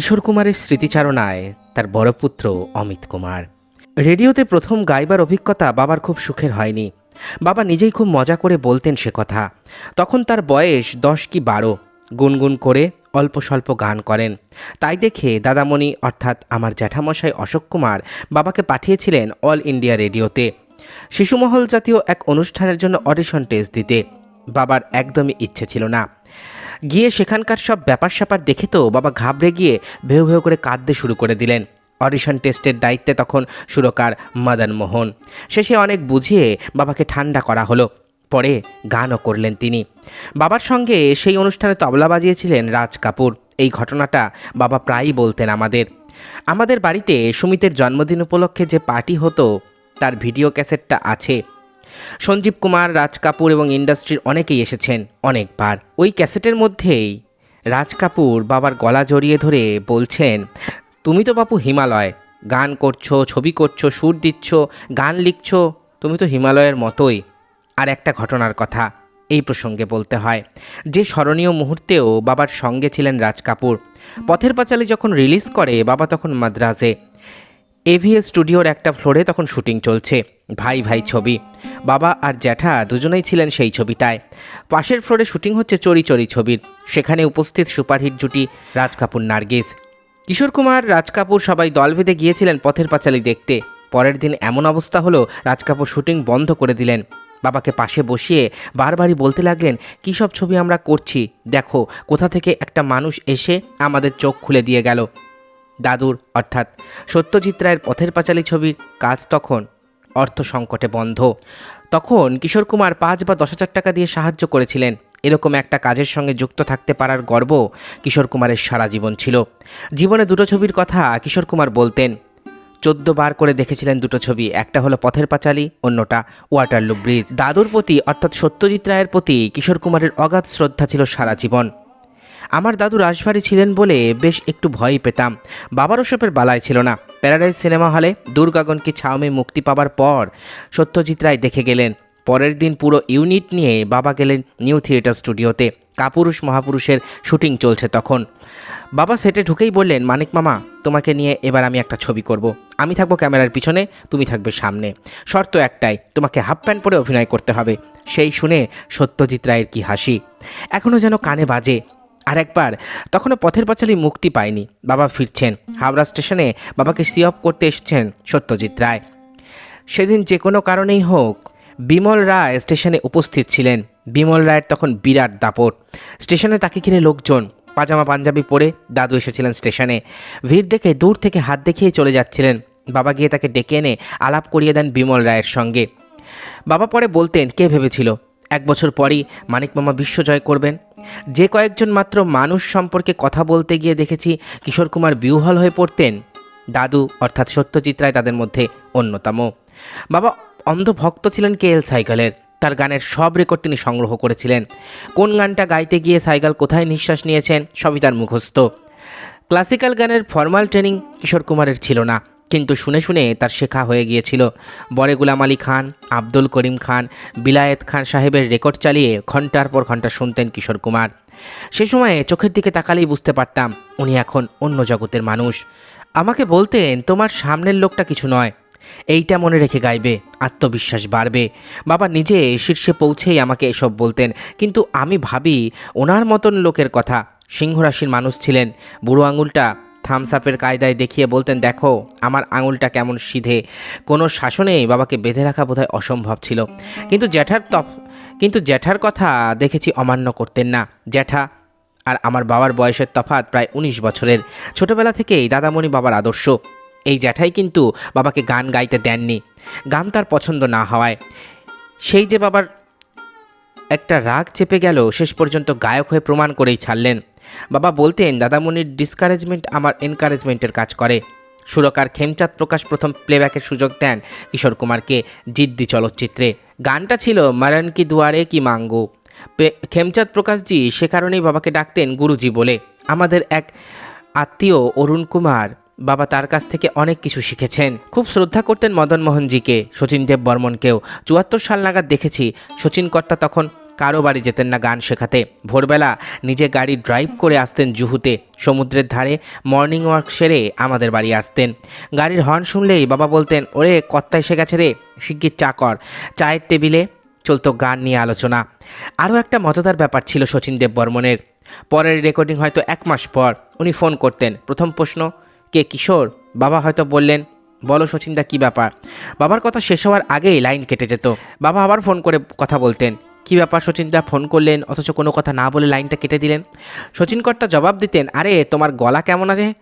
কিশোর কুমারের স্মৃতিচারণায় তার বড় পুত্র অমিত কুমার। রেডিওতে প্রথম গাইবার অভিজ্ঞতা বাবার খুব সুখের হয়নি। বাবা নিজেই খুব মজা করে বলতেন সে কথা। তখন তার বয়স দশ কি বারো। গুনগুন করে অল্প স্বল্প গান করেন। তাই দেখে দাদামণি অর্থাৎ আমার জ্যাঠামশাই অশোক কুমার বাবাকে পাঠিয়েছিলেন অল ইন্ডিয়া রেডিওতে। শিশুমহল জাতীয় এক অনুষ্ঠানের জন্য অডিশন টেস্ট দিতে। বাবার একদমই ইচ্ছে ছিল না। গিয়ে সেখানকার সব ব্যাপার স্যাপার দেখে তো বাবা ঘাবড়ে গিয়ে ভেউ ভেউ করে কাঁদতে শুরু করে দিলেন। অডিশন টেস্টের দায়িত্বে তখন সুরকার মদন মোহন। শেষে অনেক বুঝিয়ে বাবাকে ঠান্ডা করা হলো। পরে গানও করলেন তিনি। বাবার সঙ্গে সেই অনুষ্ঠানে তবলা বাজিয়েছিলেন রাজ কাপুর। এই ঘটনাটা বাবা প্রায়ই বলতেন আমাদের। আমাদের বাড়িতে সুমিতের জন্মদিন উপলক্ষে যে পার্টি হতো, তার ভিডিও ক্যাসেটটা আছে। সঞ্জীব কুমার, রাজ কাপুর এবং ইন্ডাস্ট্রির অনেকেই এসেছেন অনেকবার। ওই ক্যাসেটের মধ্যেই রাজ কাপুর বাবার গলা জড়িয়ে ধরে বলছেন, তুমি তো বাপু হিমালয়, গান করছ, ছবি করছ, সুর দিচ্ছ, গান লিখছো, তুমি তো হিমালয়ের মতোই। আর একটা ঘটনার কথা এই প্রসঙ্গে বলতে হয়, যে স্মরণীয় মুহূর্তেও বাবার সঙ্গে ছিলেন রাজ কাপুর। পথের পাঁচালী যখন রিলিজ করে, বাবা তখন মাদ্রাজে। এভিএস স্টুডিওর একটা ফ্লোরে তখন শুটিং চলছে। ভাই ভাই ছবি। বাবা আর জ্যাঠা দুজনেই ছিলেন সেই ছবিটায়। পাশের ফ্লোরে শুটিং হচ্ছে চরি চরি ছবির। সেখানে উপস্থিত সুপারহিট জুটি রাজ কাপুর, নার্গিস। কিশোর কুমার, রাজ কাপুর সবাই দল বেঁধে গিয়েছিলেন পথের পাঁচালী দেখতে। পরের দিন এমন অবস্থা হলো, রাজ কাপুর শুটিং বন্ধ করে দিলেন। বাবাকে পাশে বসিয়ে বারবারই বলতে লাগলেন, কী সব ছবি আমরা করছি? দেখো, কোথা থেকে একটা মানুষ এসে আমাদের চোখ খুলে দিয়ে গেল। দাদুর, অর্থাৎ সত্যজিৎ রায়ের পথের পাঁচালী ছবির কাজ তখন অর্থ সংকটে বন্ধ। তখন কিশোর কুমার পাঁচ বা দশ হাজার টাকা দিয়ে সাহায্য করেছিলেন। এরকম একটা কাজের সঙ্গে যুক্ত থাকতে পারার গর্ব কিশোর কুমারের সারা জীবন ছিল। জীবনে দুটো ছবির কথা কিশোর কুমার বলতেন। চোদ্দ বার করে দেখেছিলেন দুটো ছবি, একটা হলো পথের পাঁচালী, অন্যটা ওয়াটারলু ব্রিজ। দাদুর প্রতি, অর্থাৎ সত্যজিৎ রায়ের প্রতি কিশোর কুমারের অগাধ শ্রদ্ধা ছিল সারা জীবন। আমার দাদু রাজবাড়ি ছিলেন বলে বেশ একটু ভয় পেতাম। বাবার ওসবের বালায় ছিল না। প্যারাডাইজ সিনেমা হলে দুর্গাগন কি ছাউমে মুক্তি পাবার পর সত্যজিৎ রায় দেখে গেলেন। পরের দিন পুরো ইউনিট নিয়ে বাবা গেলেন নিউ থিয়েটার স্টুডিওতে। কাপুরুষ, মহাপুরুষের শুটিং চলছে তখন। বাবা সেটে ঢুকেই বললেন, মানিক মামা, তোমাকে নিয়ে এবার আমি একটা ছবি করব। আমি থাকব ক্যামেরার পিছনে, তুমি থাকবে সামনে। শর্ত একটাই, তোমাকে হাফ প্যান্ট পরে অভিনয় করতে হবে। সেই শুনে সত্যজিৎ রায়ের কি হাসি। এখনও যেন কানে বাজে। আর একবার তখনও পথের পাঁচালী মুক্তি পায়নি। বাবা ফিরছেন। হাওড়া স্টেশনে বাবাকে সি অফ করতে এসছেন সত্যজিৎ রায়। সেদিন যে কোনো কারণেই হোক, বিমল রায় স্টেশনে উপস্থিত ছিলেন। বিমল রায়ের তখন বিরাট দাপট। স্টেশনে তাকে ঘিরে লোকজন, পাজামা পাঞ্জাবি পরে দাদু এসেছিলেন স্টেশনে। ভিড় দেখে দূর থেকে হাত দেখিয়ে চলে যাচ্ছিলেন। বাবা গিয়ে তাকে ডেকে এনে আলাপ করিয়ে দেন বিমল রায়ের সঙ্গে। বাবা পরে বলতেন, কে ভেবেছিল? এক বছর পরই মানিক মামা বিশ্বজয় করবেন। যে কয়েকজন মাত্র মানুষ সম্পর্কে কথা বলতে গিয়ে দেখেছি কিশোর কুমার বিউহল হয়ে পড়তেন। দাদু অর্থাৎ সত্যজিৎ রায় তাদের মধ্যে অন্যতম। বাবা অন্ধ ভক্ত ছিলেন কে এল সাইকেলের। তার গানের সব রেকর্ড তিনি সংগ্রহ করেছিলেন। কোন গানটা গাইতে গিয়ে সাইকেল কোথায় নিঃশ্বাস নিয়েছেন সবই তার মুখস্থ। ক্লাসিক্যাল গানের ফর্মাল ট্রেনিং কিশোর কুমারের ছিল না। কিন্তু শুনে শুনে তার শেখা হয়ে গিয়েছিল। বরে গুলাম আলী খান, আব্দুল করিম খান, বিলায়েত খান সাহেবের রেকর্ড চালিয়ে ঘণ্টার পর ঘণ্টা শুনতেন কিশোর কুমার। সে সময়ে চোখের দিকে তাকালেই বুঝতে পারতাম উনি এখন অন্য জগতের মানুষ। আমাকে বলতেন, তোমার সামনের লোকটা কিছু নয়। এইটা মনে রেখে গাইবে, আত্মবিশ্বাস বাড়বে। বাবা নিজে শীর্ষে পৌঁছেই আমাকে এসব বলতেন। কিন্তু আমি ভাবি, ওনার মতন লোকের কথা। সিংহরাশির মানুষ ছিলেন। বুড়ো আঙুলটা থামস আপের কায়দায় দেখিয়ে বলতেন, দেখো, আমার আঙুলটা কেমন সিধে। কোনো শাসনেই বাবাকে বেঁধে রাখা বোধহয় অসম্ভব ছিল। কিন্তু জ্যাঠার তফ কিন্তু জ্যাঠার কথা দেখেছি অমান্য করতেন না। জ্যাঠা আর আমার বাবার বয়সের তফাৎ প্রায় উনিশ বছরের। ছোটবেলা থেকেই দাদামণি বাবার আদর্শ। এই জ্যাঠাই কিন্তু বাবাকে গান গাইতে দেননি। গান তার পছন্দ না হওয়ায়। সেই যে বাবার একটা রাগ চেপে গেল, শেষ পর্যন্ত গায়ক হয়ে প্রমাণ করেই ছাড়লেন। বাবা বলতেন, দাদামণির ডিসকারেজমেন্ট আমার এনকারেজমেন্টের কাজ করে। সুরকার খেমচাঁদ প্রকাশ প্রথম প্লেব্যাকের সুযোগ দেন কিশোর কুমারকে জিদ্দি চলচ্চিত্রে। গানটা ছিল মারান কি দুয়ারে কি মাঙ্গো? খেমচাঁদ প্রকাশজি সে কারণেই বাবাকে ডাকতেন গুরুজি বলে। আমাদের এক আত্মীয় অরুণ কুমার, বাবা তার কাছ থেকে অনেক কিছু শিখেছেন। খুব শ্রদ্ধা করতেন মদন মোহনজিকে শচীন দেব বর্মনকেও চুয়াত্তর সাল নাগাদ দেখেছি শচীন কর্তা তখন কারও বাড়ি যেতেন না গান শেখাতে। ভোরবেলা নিজে গাড়ি ড্রাইভ করে আসতেন জুহুতে। সমুদ্রের ধারে মর্নিং ওয়াক সেরে আমাদের বাড়ি আসতেন। গাড়ির হর্ন শুনলেই বাবা বলতেন, ওরে, কত্তা এসে গেছে রে, শিগগির চা কর। চায়ের টেবিলে চলতো গান নিয়ে আলোচনা। আরও একটা মজাদার ব্যাপার ছিল শচীন দেব বর্মনের পরের রেকর্ডিং হয়তো এক মাস পর উনি ফোন করতেন। প্রথম প্রশ্ন, কে কিশোর? বাবা হয়তো বললেন, বলো শচীনদা কী ব্যাপার? বাবার কথা শেষ হওয়ার আগেই লাইন কেটে যেত। বাবা আবার ফোন করে কথা বলতেন কী ব্যাপার শচীনদা ফোন করলেন, অথচ কোনো কথা না বলে লাইনটা কেটে দিলেন? শচীন কর্তা জবাব দিতেন, আরে, তোমার গলা কেমন আছে?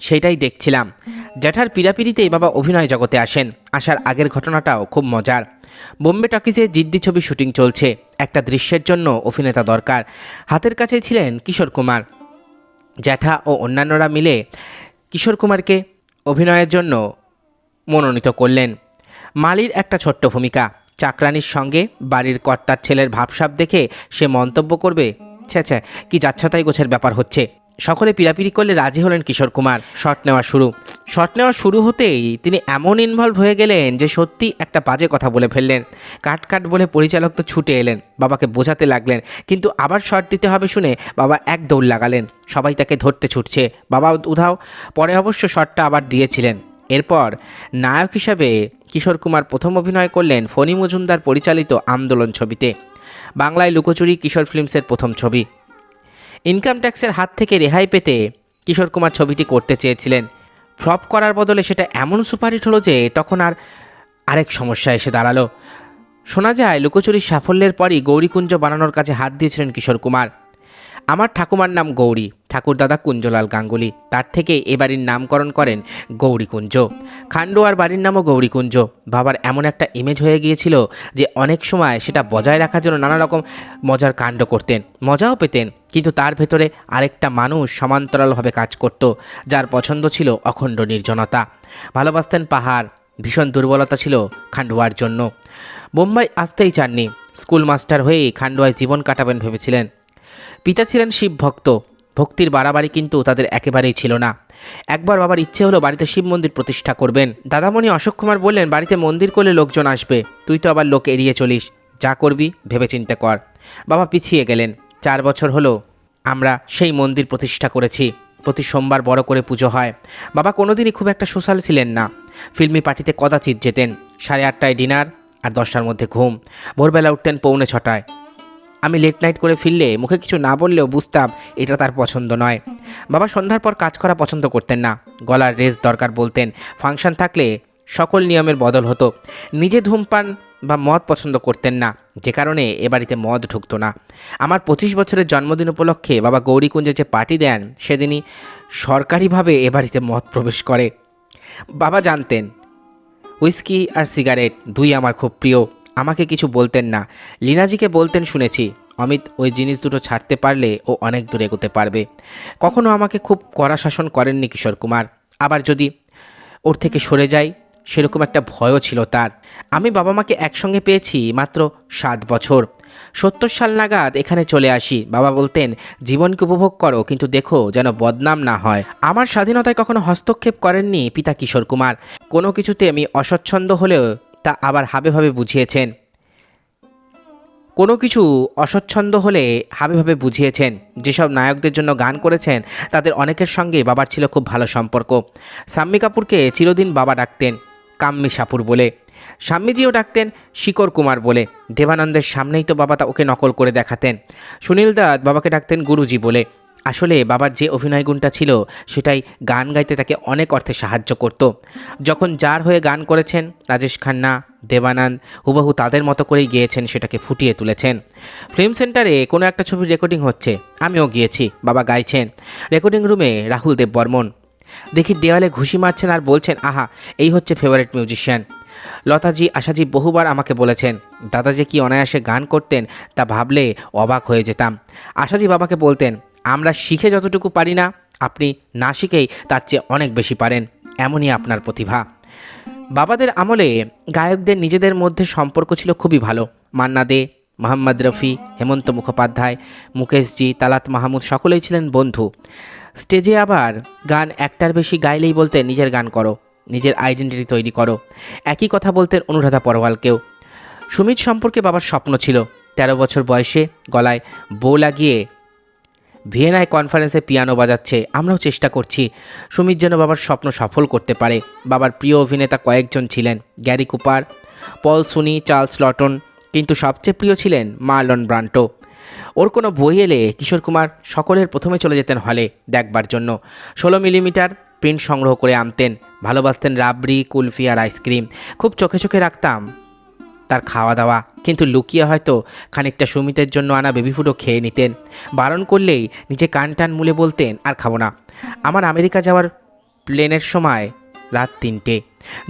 সেইটাই দেখছিলাম। জ্যাঠার পিড়াপিড়িতেই বাবা অভিনয় জগতে আসেন। আসার আগের ঘটনাটাও খুব মজার। বোম্বে টকিজে জিদ্দি ছবি শুটিং চলছে। একটা দৃশ্যের জন্য অভিনেতা দরকার। হাতের কাছে ছিলেন কিশোর কুমার। জ্যাঠা ও অন্যান্যরা মিলে কিশোর কুমারকে অভিনয়ের জন্য মনোনীত করলেন। মালির একটা ছোট্ট ভূমিকা। চাকরানির সঙ্গে বাড়ির কর্তার ছেলের ভাবসাব দেখে সে মন্তব্য করবে ছ্যা ছ্যা কি যাচ্ছাতাই গোছের ব্যাপার হচ্ছে। সকলে পিরাপিরি করলে রাজি হলেন কিশোর কুমার। শট নেওয়া শুরু। শট নেওয়া শুরু হতেই তিনি এমন ইনভলভ হয়ে গেলেন যে সত্যি একটা বাজে কথা বলে ফেললেন। কাট কাট বলে পরিচালক তো ছুটে এলেন, বাবাকে বোঝাতে লাগলেন, কিন্তু আবার শট দিতে হবে শুনে বাবা এক দৌড় লাগালেন। সবাই তাকে ধরতে ছুটছে। বাবা উধাও, পরে অবশ্য শটটা আবার দিয়েছিলেন। এরপর নায়ক হিসাবে কিশোর কুমার প্রথম অভিনয় করলেন ফণি মজুমদার পরিচালিত আন্দোলন ছবিতে। বাংলায় লুকোচুরি কিশোর ফিল্মসের প্রথম ছবি। ইনকাম ট্যাক্সের হাত থেকে রেহাই পেতে কিশোর কুমার ছবিটি করতে চেয়েছিলেন। ফ্লপ করার বদলে সেটা এমন সুপারহিট হলো যে তখন আর আরেক সমস্যা এসে দাঁড়াল। শোনা যায়, লুকোচুরির সাফল্যের পরই গৌরীকুঞ্জ বানানোর কাছে হাত দিয়েছিলেন কিশোর কুমার। আমার ঠাকুমার নাম গৌরী। ঠাকুরদাদা কুঞ্জলাল গাঙ্গুলি। তার থেকে এ বাড়ির নামকরণ করেন গৌরীকুঞ্জ খান্ডোয়ার বাড়ির নামও গৌরীকুঞ্জ বাবার এমন একটা ইমেজ হয়ে গিয়েছিল যে অনেক সময় সেটা বজায় রাখার জন্য নানা রকম মজার কাণ্ড করতেন, মজাও পেতেন। কিন্তু তার ভেতরে আরেকটা মানুষ সমান্তরালভাবে কাজ করত, যার পছন্দ ছিল অখণ্ড নির্জনতা। ভালোবাসতেন পাহাড়, ভীষণ দুর্বলতা ছিল খান্ডোয়ার জন্য। বোম্বাই আসতেই চাননি। স্কুল মাস্টার হয়েই খান্ডোয়ায় জীবন কাটাবেন ভেবেছিলেন। পিতা ছিলেন শিব ভক্ত। ভক্তির বাড়াবাড়ি কিন্তু তাদের একেবারেই ছিল না। একবার বাবার ইচ্ছে হলো বাড়িতে শিব মন্দির প্রতিষ্ঠা করবেন। দাদামণি অশোক কুমার বললেন, বাড়িতে মন্দির করলে লোকজন আসবে। তুই তো আবার লোক এড়িয়ে চলিস। যা করবি ভেবে চিন্তে কর। বাবা পিছিয়ে গেলেন। চার বছর হলো আমরা সেই মন্দির প্রতিষ্ঠা করেছি। প্রতি সোমবার বড় করে পুজো হয়। বাবা কোনোদিনই খুব একটা সোশ্যাল ছিলেন না। ফিল্মি পার্টিতে কদাচিৎ যেতেন। সাড়ে আটটায় ডিনার আর দশটার মধ্যে ঘুম। ভোরবেলা উঠতেন পৌনে ছটায়। আমি লেট নাইট করে ফিরলে মুখে কিছু না বললেও বুঝতাম এটা তার পছন্দ নয়। বাবা সন্ধ্যার পর কাজ করা পছন্দ করতেন না। গলার রেস দরকার বলতেন। ফাংশন থাকলে সকল নিয়মের বদল হতো। নিজে ধূমপান বা মদ পছন্দ করতেন না। যে কারণে এ বাড়িতে মদ ঢুকতো না। আমার পঁচিশ বছরের জন্মদিন উপলক্ষে বাবা গৌরীকুঞ্জে যে পার্টি দেন, সেদিনই সরকারিভাবে এ বাড়িতে মদ প্রবেশ করে। বাবা জানতেন হুইস্কি আর সিগারেট দুই আমার খুব প্রিয়। আমাকে কিছু বলতেন না। লীনাজিকে বলতেন, শুনেছি, অমিত ওই জিনিস দুটো ছাড়তে পারলে ও অনেক দূর এগোতে পারবে। কখনো আমাকে খুব কড়া শাসন করেননি কিশোর কুমার। আবার যদি ওর থেকে সরে যাই, সেরকম একটা ভয়ও ছিল তার। আমি বাবা মাকে একসঙ্গে পেয়েছি মাত্র সাত বছর। সত্তর সাল নাগাদ এখানে চলে আসি। বাবা বলতেন, জীবনকে উপভোগ করো, কিন্তু দেখো যেন বদনাম না হয়। আমার স্বাধীনতায় কখনো হস্তক্ষেপ করেননি পিতা কিশোর কুমার। কোনো কিছুতে আমি অস্বচ্ছন্দ হলেও তা আবার হাবে ভাবে বুঝিয়েছেন। কোনো কিছু অস্বচ্ছন্দ হলে হাবেভাবে বুঝিয়েছেন, যেসব নায়কদের জন্য গান করেছেন, তাদের অনেকের সঙ্গে বাবার ছিল খুব ভালো সম্পর্ক। সাম্মি কাপুরকে চিরদিন বাবা ডাকতেন, কাম্মি সাপুর বলে। স্বামীজিও ডাকতেন, শিকর কুমার বলে। দেবানন্দের সামনেই তো বাবা তা ওকে নকল করে দেখাতেন। সুনীল দাদ বাবাকে ডাকতেন গুরুজি বলে। আসলে বাবার যে অভিনয় গুণটা ছিল, সেটাই গান গাইতে তাকে অনেক অর্থে সাহায্য করত। যখন যার হয়ে গান করেছেন, রাজেশ খান্না, দেবানন্দ, হুবহু তাদের মতো করেই গিয়েছেন, সেটাকে ফুটিয়ে তুলেছেন। ফিল্ম সেন্টারে কোনো একটা ছবির রেকর্ডিং হচ্ছে, আমিও গিয়েছি, বাবা গাইছেন। রেকর্ডিং রুমে রাহুল দেব বর্মন দেখি দেওয়ালে ঘুষি মারছেন আর বলছেন, আহা, এই হচ্ছে ফেভারিট মিউজিশিয়ান লতাজি, আশাজি বহুবার আমাকে বলেছেন, দাদা যে কি অনায়াসে গান করতেন, তা ভাবলে অবাক হয়ে যেতাম। আশাজি বাবাকে বলতেন আমরা শিখে যতটুকু পারি না, আপনি না শিখেই তার চেয়ে অনেক বেশি পারেন, এমনই আপনার প্রতিভা। বাবাদের আমলে গায়কদের নিজেদের মধ্যে সম্পর্ক ছিল খুবই ভালো। মান্না দে, মোহাম্মদ রফি, হেমন্ত মুখোপাধ্যায়, মুকেশজি, তালাত মাহমুদ সকলেই ছিলেন বন্ধু। স্টেজে আবার গান একটার বেশি গাইলেই বলতে নিজের গান করো, নিজের আইডেন্টিটি তৈরি করো। একই কথা বলতেন অনুরাধা পরওয়ালকেও সুমিত সম্পর্কে বাবার স্বপ্ন ছিল, তেরো বছর বয়সে গলায় বউ লাগিয়ে ভিয়েনায় কনফারেন্সে পিয়ানো বাজাচ্ছে, আমরাও চেষ্টা করছি। সুমিত যেন বাবার স্বপ্ন সফল করতে পারে। বাবার প্রিয় অভিনেতা কয়েকজন ছিলেন, গ্যারি কুপার, পল সুনি, চার্লস লটন, কিন্তু সবচেয়ে প্রিয় ছিলেন মার্লন ব্রান্টো। ওর কোনো বই এলে কিশোর কুমার সকলের প্রথমে চলে যেতেন হলে দেখবার জন্য। ষোলো মিলিমিটার প্রিন্ট সংগ্রহ করে আনতেন, ভালোবাসতেন রাবড়ি, কুলফি আর আইসক্রিম। খুব চোখে চোখে রাখতাম। তার খাওয়া দাওয়া কিন্তু লুকিয়ে হয়তো খানিকটা সুমিতের জন্য আনা বেবি ফুডও খেয়ে নিতেন। বারণ করলেই নিজে কান টান মুলে বলতেন, আর খাব না। আমার আমেরিকা যাওয়ার প্লেনের সময় রাত তিনটে।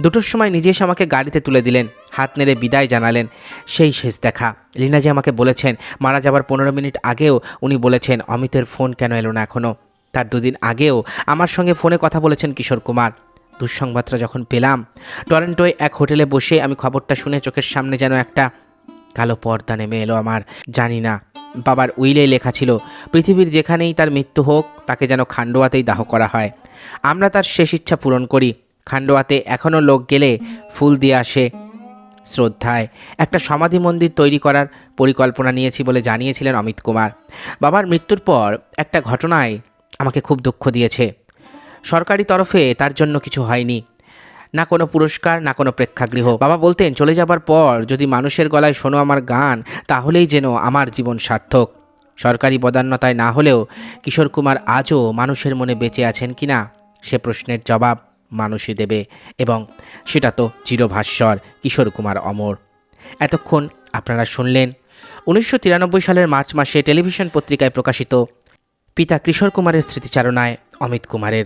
দুটোর সময় নিজে এসে আমাকে গাড়িতে তুলে দিলেন। হাত নেড়ে বিদায় জানালেন। সেই শেষ দেখা। লীনা যে আমাকে বলেছেন, মারা যাবার পনেরো মিনিট আগেও উনি বলেছেন, অমিতের ফোন কেন এলো না এখনও তার দুদিন আগেও আমার সঙ্গে ফোনে কথা বলেছেন কিশোর কুমার। দুঃসংবাদটা যখন পেলাম, টরেন্টোয় এক হোটেলে বসে আমি খবরটা শুনে চোখের সামনে যেন একটা কালো পর্দা নেমে এলো আমার, জানি না। বাবার উইলে লেখা ছিল, পৃথিবীর যেখানেই তার মৃত্যু হোক, তাকে যেন খান্ডোয়াতেই দাহ করা হয়। আমরা তার শেষ ইচ্ছা পূরণ করি। খান্ডোয়াতে এখনও লোক গেলে ফুল দিয়ে আসে শ্রদ্ধায়। একটা সমাধি মন্দির তৈরি করার পরিকল্পনা নিয়েছি বলে জানিয়েছিলেন অমিত কুমার। বাবার মৃত্যুর পর একটা ঘটনায় আমাকে খুব দুঃখ দিয়েছে। সরকারি তরফে তার জন্য কিছু হয়নি। না কোনো পুরস্কার, না কোনো প্রেক্ষাগৃহ। বাবা বলতেন, চলে যাবার পর যদি মানুষের গলায় শোনো আমার গান, তাহলেই যেন আমার জীবন সার্থক। সরকারি বদান্যতায় না হলেও কিশোর কুমার আজও মানুষের মনে বেঁচে আছেন কি না? সে প্রশ্নের জবাব মানুষই দেবে এবং সেটা তো চিরভাস্বর কিশোর কুমার অমর। এতক্ষণ আপনারা শুনলেন উনিশশো তিরানব্বই সালের মার্চ মাসে টেলিভিশন পত্রিকায় প্রকাশিত পিতা কিশোর কুমারের স্মৃতিচারণায় অমিত কুমারের।